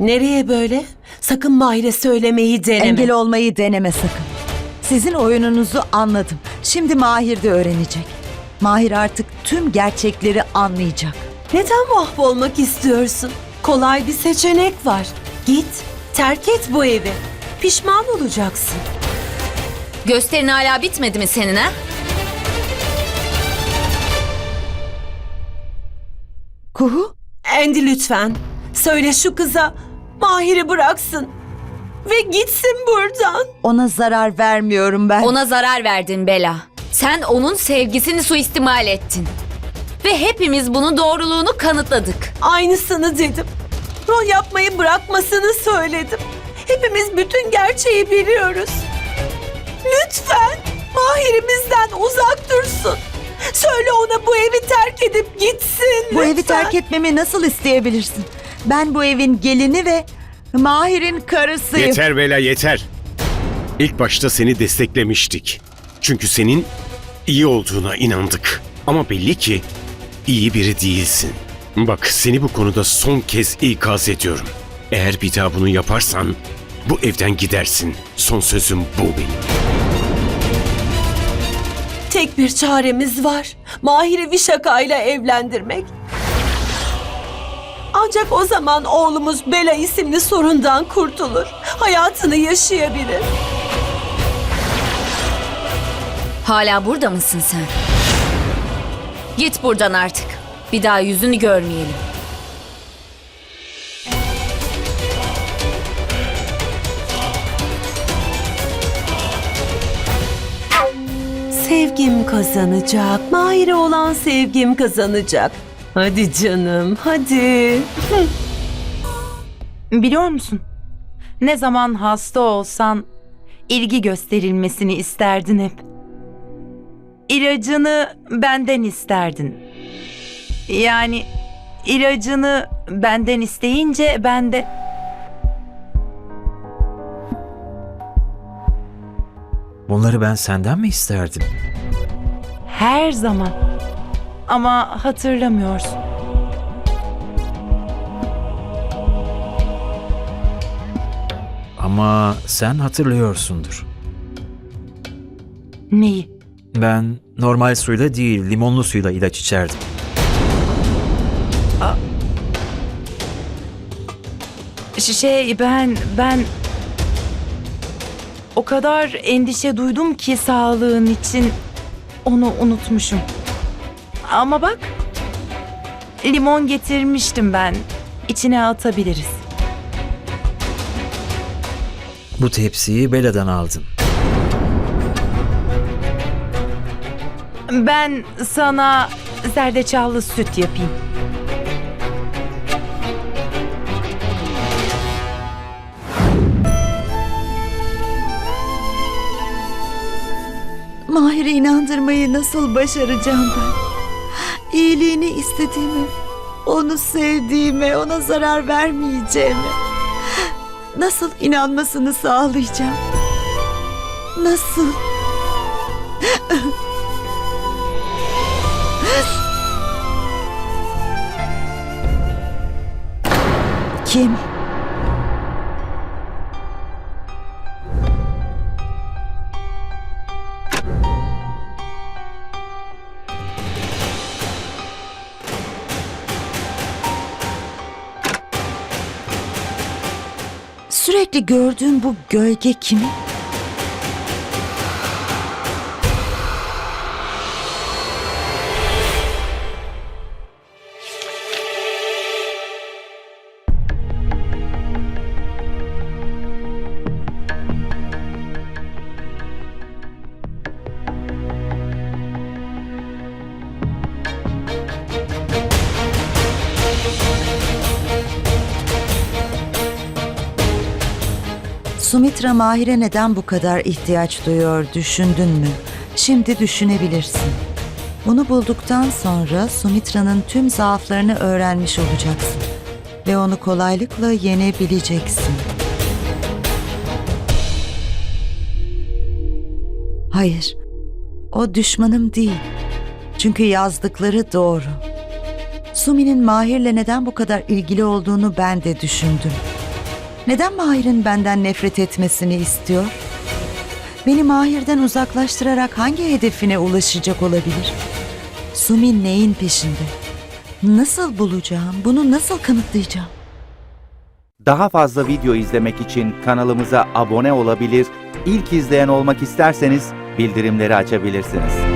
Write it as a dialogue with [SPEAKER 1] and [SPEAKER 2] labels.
[SPEAKER 1] Nereye böyle? Sakın Mahir'e söylemeyi deneme.
[SPEAKER 2] Engel olmayı deneme sakın. Sizin oyununuzu anladım. Şimdi Mahir de öğrenecek. Mahir artık tüm gerçekleri anlayacak.
[SPEAKER 1] Neden mahvolmak istiyorsun? Kolay bir seçenek var. Git, terk et bu evi. Pişman olacaksın.
[SPEAKER 3] Gösterin hala bitmedi mi senin ha?
[SPEAKER 2] Kuhu,
[SPEAKER 1] Endi lütfen. Söyle şu kıza Mahir'i bıraksın. Ve gitsin buradan.
[SPEAKER 2] ona zarar vermiyorum ben.
[SPEAKER 3] Ona zarar verdin Bela. Sen onun sevgisini suistimal ettin. Ve hepimiz bunun doğruluğunu kanıtladık.
[SPEAKER 1] Aynısını dedim. Rol yapmayı bırakmasını söyledim. Hepimiz bütün gerçeği biliyoruz. Lütfen Mahir'imizden uzak dursun. Söyle ona bu evi terk edip gitsin.
[SPEAKER 2] Bu evi
[SPEAKER 1] lütfen.
[SPEAKER 2] terk etmemi nasıl isteyebilirsin? Ben bu evin gelini ve Mahir'in karısıyım.
[SPEAKER 4] Yeter Bela yeter. İlk başta seni desteklemiştik. Çünkü senin iyi olduğuna inandık. Ama belli ki iyi biri değilsin. Bak seni bu konuda son kez ikaz ediyorum. Eğer bir daha bunu yaparsan bu evden gidersin. Son sözüm bu benim.
[SPEAKER 1] Tek bir çaremiz var. Mahir'i Vişaka ile evlendirmek. Ancak o zaman oğlumuz Bela isimli sorundan kurtulur. Hayatını yaşayabilir.
[SPEAKER 3] Hala burada mısın sen? Git buradan artık. Bir daha yüzünü görmeyelim.
[SPEAKER 1] Sevgim kazanacak. Mahir'e olan sevgim kazanacak. Hadi canım, hadi.
[SPEAKER 5] Biliyor musun? Ne zaman hasta olsan ilgi gösterilmesini isterdin hep. İlacını benden isterdin. Yani ilacını benden isteyince ben de
[SPEAKER 6] Bunları ben senden mi isterdim?
[SPEAKER 5] her zaman. Ama hatırlamıyorsun.
[SPEAKER 6] Ama sen hatırlıyorsundur.
[SPEAKER 5] Neyi?
[SPEAKER 6] Ben normal suyla değil, limonlu suyla ilaç içerdim.
[SPEAKER 5] Şey ben ben o kadar endişe duydum ki sağlığın için onu unutmuşum. Ama bak limon getirmiştim ben. İçine atabiliriz.
[SPEAKER 6] Bu tepsiyi Bela'dan aldın.
[SPEAKER 5] Ben sana zerdeçallı süt yapayım.
[SPEAKER 2] Mahir'i inandırmayı nasıl başaracağım ben? İyiliğini istediğimi, onu sevdiğime, ona zarar vermeyeceğime. Nasıl inanmasını sağlayacağım? Nasıl? Kim? Sürekli gördüğüm bu gölge kimin? Sumitra Mahir'e neden bu kadar ihtiyaç duyuyor düşündün mü? Şimdi düşünebilirsin. Bunu bulduktan sonra Sumitra'nın tüm zaaflarını öğrenmiş olacaksın. Ve onu kolaylıkla yenebileceksin. Hayır, o düşmanım değil. Çünkü yazdıkları doğru. Sumi'nin Mahir'le neden bu kadar ilgili olduğunu ben de düşündüm. Neden Mahir'in benden nefret etmesini istiyor? Beni Mahir'den uzaklaştırarak hangi hedefine ulaşacak olabilir? Sumi neyin peşinde? Nasıl bulacağım? Bunu nasıl kanıtlayacağım?
[SPEAKER 7] Daha fazla video izlemek için kanalımıza abone olabilir, ilk izleyen olmak isterseniz bildirimleri açabilirsiniz.